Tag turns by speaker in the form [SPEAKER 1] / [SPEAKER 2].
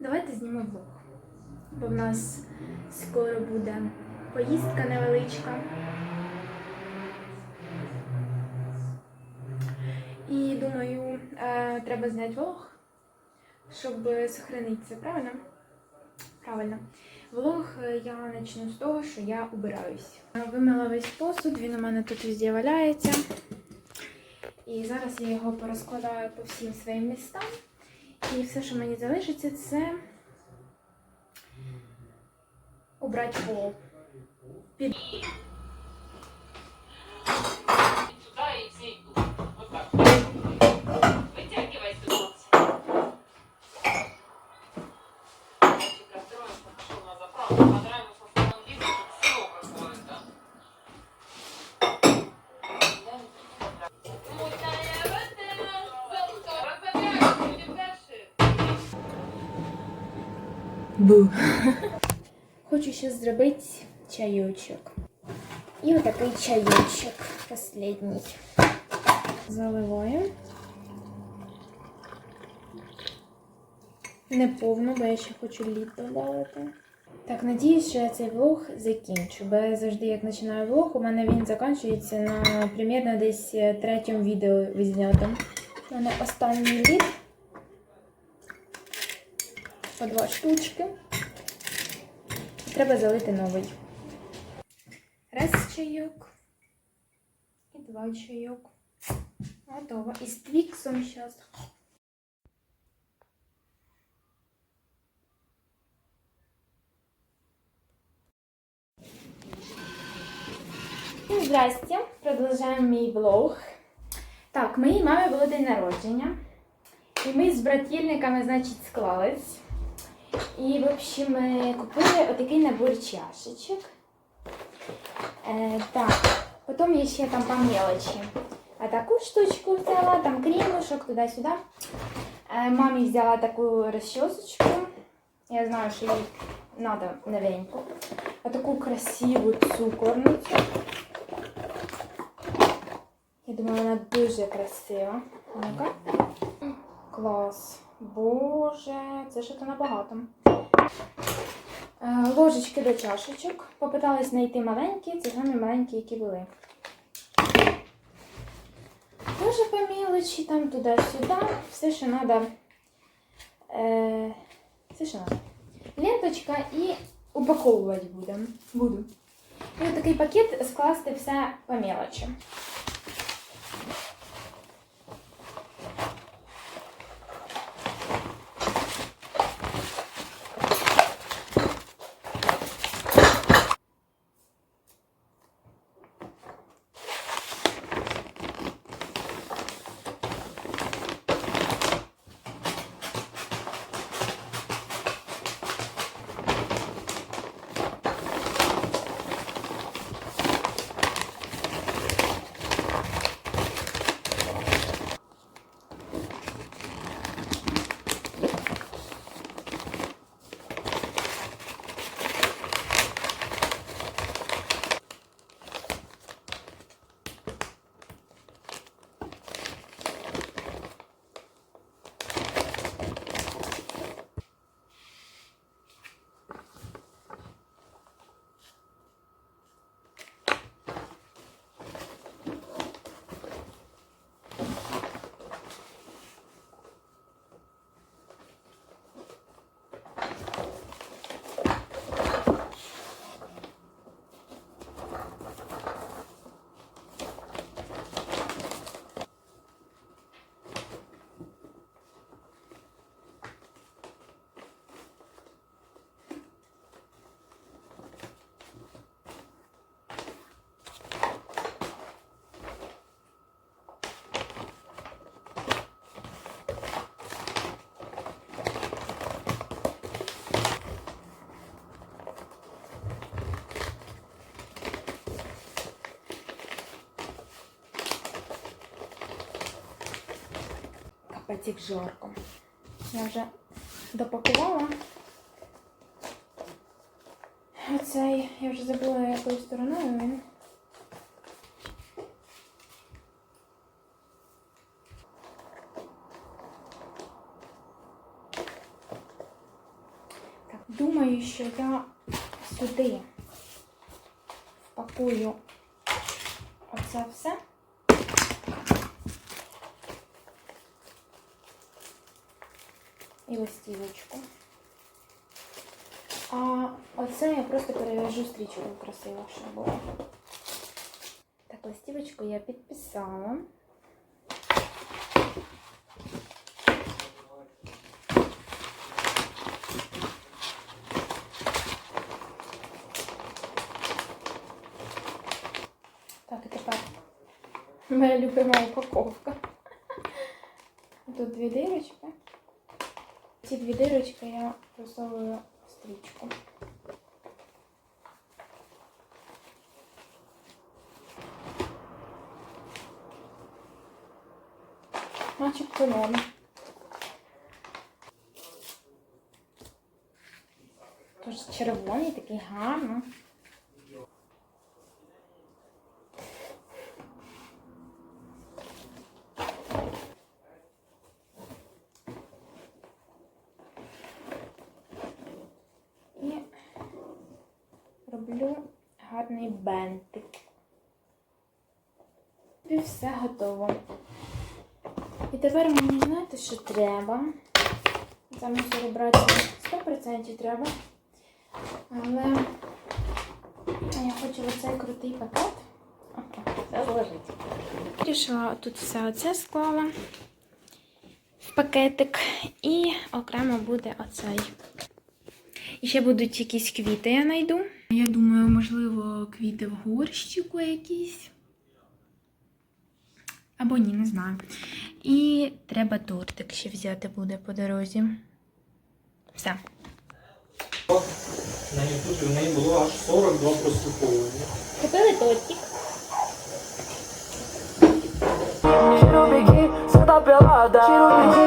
[SPEAKER 1] Давайте знімемо влог. Бо в нас скоро буде поїздка невеличка. І думаю, е, треба зняти влог, щоб сохранити це, правильно? Правильно. Влог е, я почну з того, що я убираюсь. Е, Вимила весь посуд, він у мене тут везде валяється. І зараз я його порозкладаю по всім своїм містам. І все, що мені залишиться, це обрати пол. Під... Бу. Хочу ще зробити чайочок. І отакий чайочок последній. Заливаю. Не повну, бо я ще хочу лід додати. Так, надіюсь, що я цей влог закінчу. Бо я завжди, як починаю влог, у мене він закінчується на примірно десь е, третьому відео відзнятому. У мене останній лід. По два штучки. Треба залити новий. Раз чайок. І два чайок. Готово. І з твіксом зараз. Ну, Здрасте, продовжуємо мій влог. Так, моїй мамі було день народження. І ми з братільниками, значить, склались. І, в общем, ми купили отакий набор чашечок. Е, так, потім я ще там по мелочі. А таку штучку взяла, там кремушок туди-сюди. Е, мамі взяла таку розчосочку. Я знаю, що їй треба новеньку. А таку красиву цукорницю. Я думаю, вона дуже красива. Ну-ка. Клас. Боже, це ж то набагато. Е, Ложечки до чашечок. Попиталась знайти маленькі, це самі маленькі, які були. Дуже по мілочі, там туди-сюди. Все, що треба. Е, все, що треба. Ленточка і упаковувати будемо. Буду. І такий пакет скласти все по мелочі. Капець як жарко. Я вже допакувала. Оцей, я вже забула якою стороною він. думаю, що я сюди впакую оце все. І листівочку. А оце я просто перев'яжу стрічку красиво, щоб було. Так, листівочку я підписала. Так, і тепер моя любима упаковка. Тут дві дирочки. Ці дві дирочки я просовую стрічку. Начебто норм. Тож червоний такий гарно. І роблю гарний бентик. І все готово. І тепер мені знаєте, що треба. Це мусору брати 100% треба. Але я хочу оцей крутий пакет. Це зложити. Вирішила тут все оце склала в пакетик. І окремо буде оцей. І ще будуть якісь квіти, я знайду. Я думаю, можливо, квіти в горщику якісь. Або ні, не знаю. І треба тортик ще взяти буде по дорозі. Все.
[SPEAKER 2] На Ютубі в неї було аж 42 прослуховування.
[SPEAKER 1] Купили тортик.
[SPEAKER 3] Tá pelada. Tiro